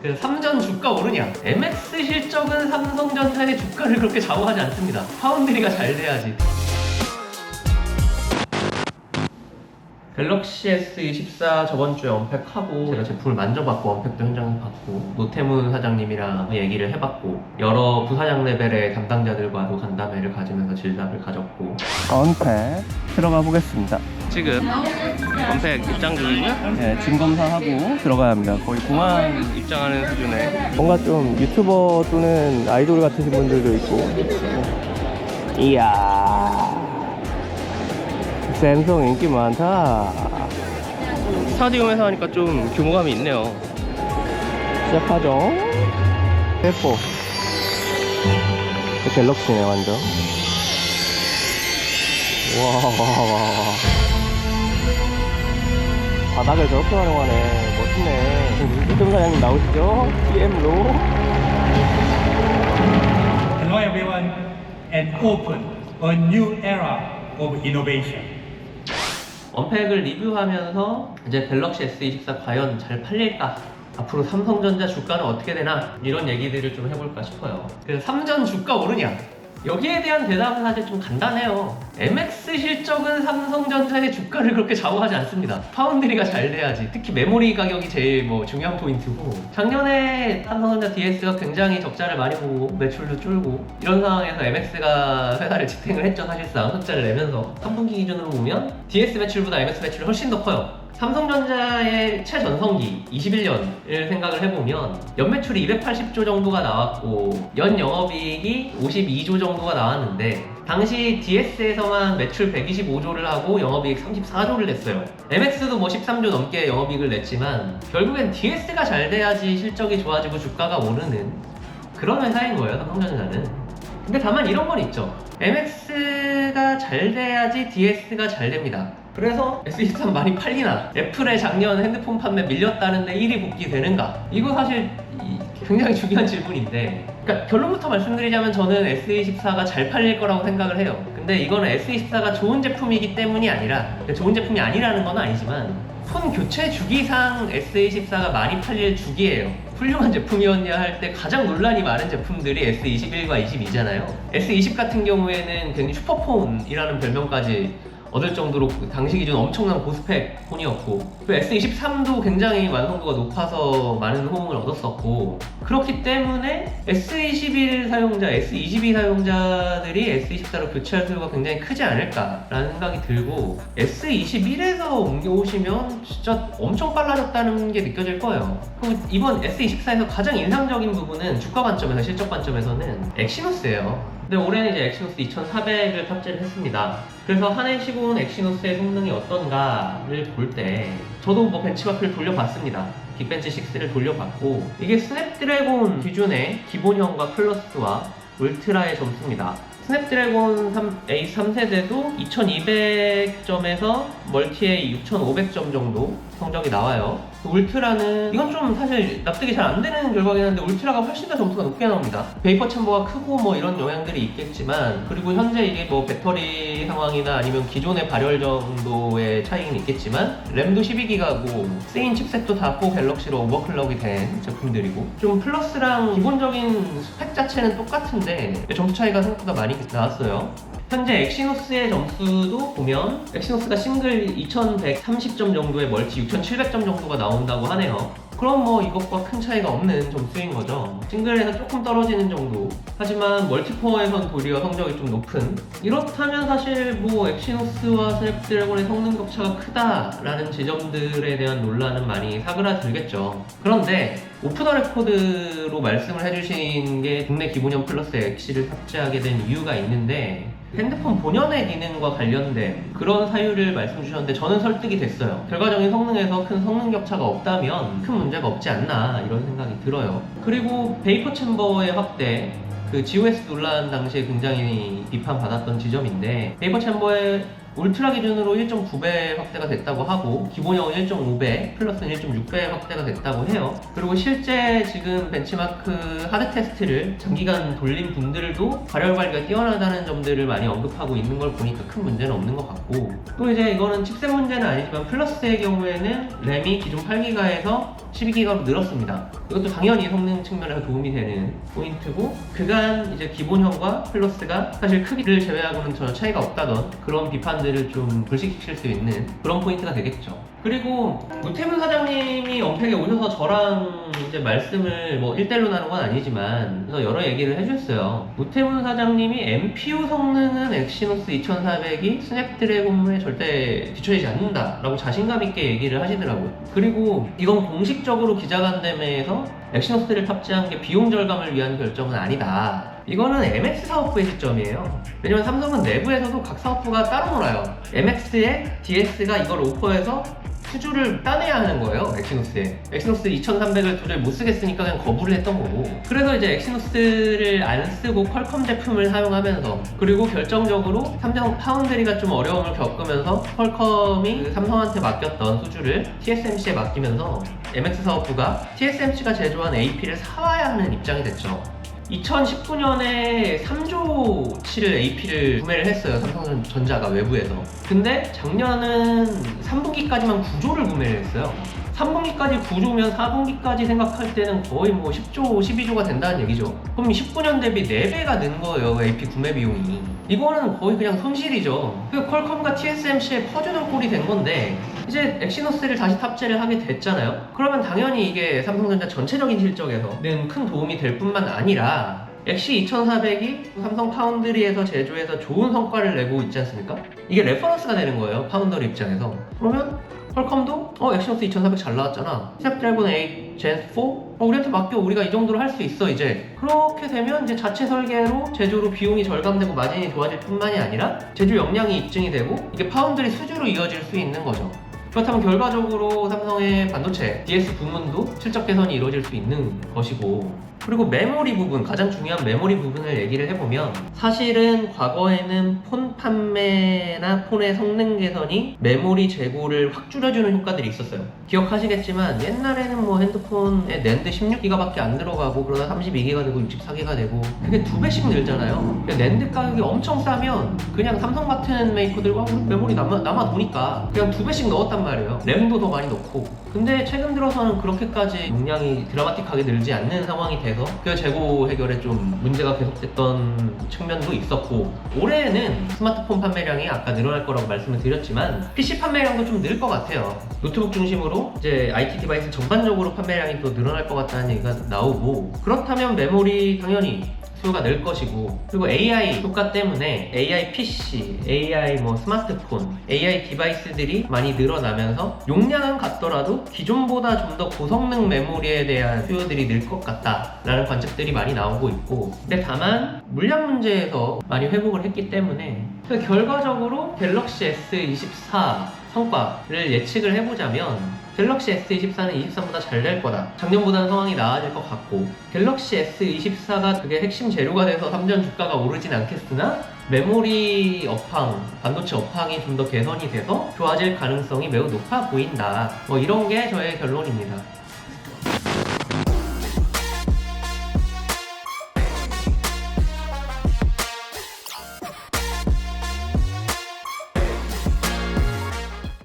그 삼전 주가 오르냐? MX 실적은 삼성전자의 주가를 그렇게 좌우하지 않습니다. 파운드리가 잘 돼야지. 갤럭시 S24 저번 주에 언팩하고 제가 제품을 만져봤고 언팩도 현장에서 봤고 노태문 사장님이랑 얘기를 해봤고 여러 부사장 레벨의 담당자들과도 간담회를 가지면서 진단을 가졌고 언팩 들어가 보겠습니다. 지금 언팩 입장 중이고요. 네, 짐 검사하고 들어가야 합니다. 거의 공항 입장하는 수준의 뭔가 좀 유튜버 또는 아이돌 같으신 분들도 있고. 이야. 샘송 인기 많다. 스타디움에서 하니까 좀 규모감이 있네요. 시작하죠. 예뻐. 갤럭시네 완전. 와, 와, 와, 와. 바닥을 저렇게 활용하네. 멋있네. 유동 사장님 나오시죠? PM로. Hello everyone and open a new era of innovation. 언팩을 리뷰하면서 이제 갤럭시 S24 과연 잘 팔릴까? 앞으로 삼성전자 주가는 어떻게 되나? 이런 얘기들을 좀 해볼까 싶어요. 그래서 삼전 주가 오르냐? 여기에 대한 대답은 사실 좀 간단해요. MX 실적은 삼성전자의 주가를 그렇게 좌우하지 않습니다. 파운드리가 잘 돼야지. 특히 메모리 가격이 제일 뭐 중요한 포인트고. 작년에 삼성전자 DS가 굉장히 적자를 많이 보고 매출도 줄고 이런 상황에서 MX가 회사를 지탱을 했죠 사실상 흑자를 내면서 3분기 기준으로 보면 DS 매출보다 MX 매출이 훨씬 더 커요. 삼성전자의 최전성기 21년을 생각을 해보면 연매출이 280조 정도가 나왔고 연 영업이익이 52조 정도가 나왔는데 당시 DS에서만 매출 125조를 하고 영업이익 34조를 냈어요. MX도 뭐 13조 넘게 영업이익을 냈지만 결국엔 DS가 잘 돼야지 실적이 좋아지고 주가가 오르는 그런 회사인 거예요, 삼성전자는. 근데 다만 이런 건 있죠. MX가 잘 돼야지 DS가 잘 됩니다. 그래서 S23 많이 팔리나? 애플의 작년 핸드폰 판매 밀렸다는데 1위 복귀 되는가? 이거 사실 이- 굉장히 중요한 질문인데 그러니까 결론부터 말씀드리자면 저는 S24가 잘 팔릴 거라고 생각을 해요. 근데 이거는 S24가 좋은 제품이기 때문이 아니라 그러니까 좋은 제품이 아니라는 건 아니지만 폰 교체 주기상 S24가 많이 팔릴 주기예요. 훌륭한 제품이었냐 할 때 가장 논란이 많은 제품들이 S21과 22잖아요. S20 같은 경우에는 굉장히 슈퍼폰이라는 별명까지 얻을 정도로 그 당시 기준 엄청난 고스펙 폰이었고 그 S23도 굉장히 완성도가 높아서 많은 호응을 얻었었고 그렇기 때문에 S21 사용자, S22 사용자들이 S24로 교체할 필요가 굉장히 크지 않을까라는 생각이 들고 S21에서 옮겨오시면 진짜 엄청 빨라졌다는 게 느껴질 거예요. 그리고 이번 S24에서 가장 인상적인 부분은 주가 관점에서 실적 관점에서는 엑시노스예요. 근데 올해는 이제 엑시노스 2400을 탑재를 했습니다. 그래서 한해온 엑시노스의 성능이 어떤가를 볼 때 저도 뭐 벤치마크를 돌려봤습니다. 빅벤치 6를 돌려봤고 이게 스냅드래곤 기준의 기본형과 플러스와 울트라의 점수입니다. 스냅드래곤 3, A 3세대도 2200점에서 멀티에 6500점 정도 성적이 나와요. 울트라는 이건 좀 사실 납득이 잘 안 되는 결과긴 한데 울트라가 훨씬 더 점수가 높게 나옵니다. 베이퍼 챔버가 크고 뭐 이런 영향들이 있겠지만 그리고 현재 이게 뭐 배터리 상황이나 아니면 기존의 발열 정도의 차이는 있겠지만 램도 12기가고 쓰인 칩셋도 다 4 갤럭시로 오버클럭이 된 제품들이고 좀 플러스랑 기본적인 스펙 자체는 똑같은데 점수 차이가 생각보다 많이 나왔어요. 현재 엑시노스의 점수도 보면 엑시노스가 싱글 2130점 정도에 멀티 6700점 정도가 나온다고 하네요. 그럼 뭐 이것과 큰 차이가 없는 점수인 거죠. 싱글에서 조금 떨어지는 정도. 하지만 멀티코어에선 도리어 성적이 좀 높은. 이렇다면 사실 뭐 엑시노스와 스냅드래곤의 성능 격차가 크다라는 지점들에 대한 논란은 많이 사그라들겠죠. 그런데 오프 더 레코드로 말씀을 해주신 게 국내 기본형 플러스 엑시를 탑재하게 된 이유가 있는데 핸드폰 본연의 기능과 관련된 그런 사유를 말씀 주셨는데 저는 설득이 됐어요. 결과적인 성능에서 큰 성능 격차가 없다면 큰 문제가 없지 않나 이런 생각이 들어요. 그리고 베이퍼 챔버의 확대 그 GOS 논란 당시에 굉장히 비판받았던 지점인데 베이퍼 챔버의 울트라 기준으로 1.9배 확대가 됐다고 하고 기본형은 1.5배, 플러스는 1.6배 확대가 됐다고 해요. 그리고 실제 지금 벤치마크 하드 테스트를 장기간 돌린 분들도 발열 관리가 뛰어나다는 점들을 많이 언급하고 있는 걸 보니까 큰 문제는 없는 것 같고 또 이제 이거는 칩셋 문제는 아니지만 플러스의 경우에는 램이 기존 8기가에서 12기가로 늘었습니다. 이것도 당연히 성능 측면에서 도움이 되는 포인트고 그간 이제 기본형과 플러스가 사실 크기를 제외하고는 전혀 차이가 없다던 그런 비판들 을좀 불식시킬 수 있는 그런 포인트가 되겠죠. 그리고 무태문 사장님이 언팩에 오셔서 저랑 이제 말씀을 뭐 1대1로 나눈 건 아니지만 그래서 여러 얘기를 해줬어요. 무태문 사장님이 MPU 성능은 엑시노스 2400이 스냅드래곤에 절대 뒤처지지 않는다라고 자신감 있게 얘기를 하시더라고요. 그리고 이건 공식적으로 기자간담회에서 엑시노스를 탑재한 게 비용 절감을 위한 결정은 아니다. 이거는 MX 사업부의 시점이에요. 왜냐면 삼성은 내부에서도 각 사업부가 따로 놀아요. MX에 DS가 이걸 오퍼해서 수주를 따내야 하는 거예요, 엑시노스에. 엑시노스 2300을 도저히 못 쓰겠으니까 그냥 거부를 했던 거고. 그래서 이제 엑시노스를 안 쓰고 퀄컴 제품을 사용하면서 그리고 결정적으로 삼성 파운드리가 좀 어려움을 겪으면서 퀄컴이 그 삼성한테 맡겼던 수주를 TSMC에 맡기면서 MX 사업부가 TSMC가 제조한 AP를 사와야 하는 입장이 됐죠. 2019년에 3조치를 AP를 구매를 했어요. 삼성전자가 외부에서. 근데 작년은 3분기까지만 9조를 구매를 했어요. 3분기까지 9조면 4분기까지 생각할 때는 거의 뭐 10조, 12조가 된다는 얘기죠. 그럼 19년 대비 4배가 는 거예요, AP 구매 비용이. 이거는 거의 그냥 손실이죠. 그 퀄컴과 TSMC에 퍼주는 꼴이 된 건데, 이제 엑시노스를 다시 탑재를 하게 됐잖아요. 그러면 당연히 이게 삼성전자 전체적인 실적에서는 큰 도움이 될 뿐만 아니라 엑시 2400이 삼성 파운드리에서 제조해서 좋은 성과를 내고 있지 않습니까? 이게 레퍼런스가 되는 거예요, 파운더리 입장에서. 그러면 퀄컴도 어 엑시노스 2400 잘 나왔잖아. 스냅드래곤 8 젠 4? 어, 우리한테 맡겨 우리가 이 정도로 할 수 있어 이제. 그렇게 되면 이제 자체 설계로 제조로 비용이 절감되고 마진이 좋아질 뿐만이 아니라 제조 역량이 입증이 되고 이게 파운드리 수주로 이어질 수 있는 거죠. 그렇다면 결과적으로 삼성의 반도체 DS 부문도 실적 개선이 이루어질 수 있는 것이고 그리고 메모리 부분 가장 중요한 메모리 부분을 얘기를 해보면 사실은 과거에는 폰 판매나 폰의 성능 개선이 메모리 재고를 확 줄여주는 효과들이 있었어요. 기억하시겠지만 옛날에는 뭐 핸드폰에 낸드 16기가밖에 안 들어가고 그러다 32기가 되고 64기가 되고 그게 두 배씩 늘잖아요. 낸드 가격이 엄청 싸면 그냥 삼성 같은 메이커들과 메모리 남아, 남아 도니까 그냥 두 배씩 넣었단 말이에요. 램도 더 많이 넣고 근데 최근 들어서는 그렇게까지 용량이 드라마틱하게 늘지 않는 상황이 돼서 그 재고 해결에 좀 문제가 계속됐던 측면도 있었고 올해는 스마트폰 판매량이 아까 늘어날 거라고 말씀을 드렸지만 PC 판매량도 좀 늘 것 같아요. 노트북 중심으로 이제 IT 디바이스 전반적으로 판매량이 또 늘어날 것 같다는 얘기가 나오고 그렇다면 메모리 당연히 수요가 늘 것이고 그리고 AI 효과 때문에 AI PC, AI 뭐 스마트폰, AI 디바이스들이 많이 늘어나면서 용량은 같더라도 기존보다 좀 더 고성능 메모리에 대한 수요들이 늘 것 같다라는 관측들이 많이 나오고 있고 근데 다만 물량 문제에서 많이 회복을 했기 때문에 그 결과적으로 갤럭시 S24 성과를 예측을 해보자면 갤럭시 S24는 23보다 잘 될 거다. 작년보다는 상황이 나아질 것 같고 갤럭시 S24가 그게 핵심 재료가 돼서 3전 주가가 오르진 않겠으나 메모리 업황, 반도체 업황이 좀 더 개선이 돼서 좋아질 가능성이 매우 높아 보인다. 뭐 이런 게 저의 결론입니다.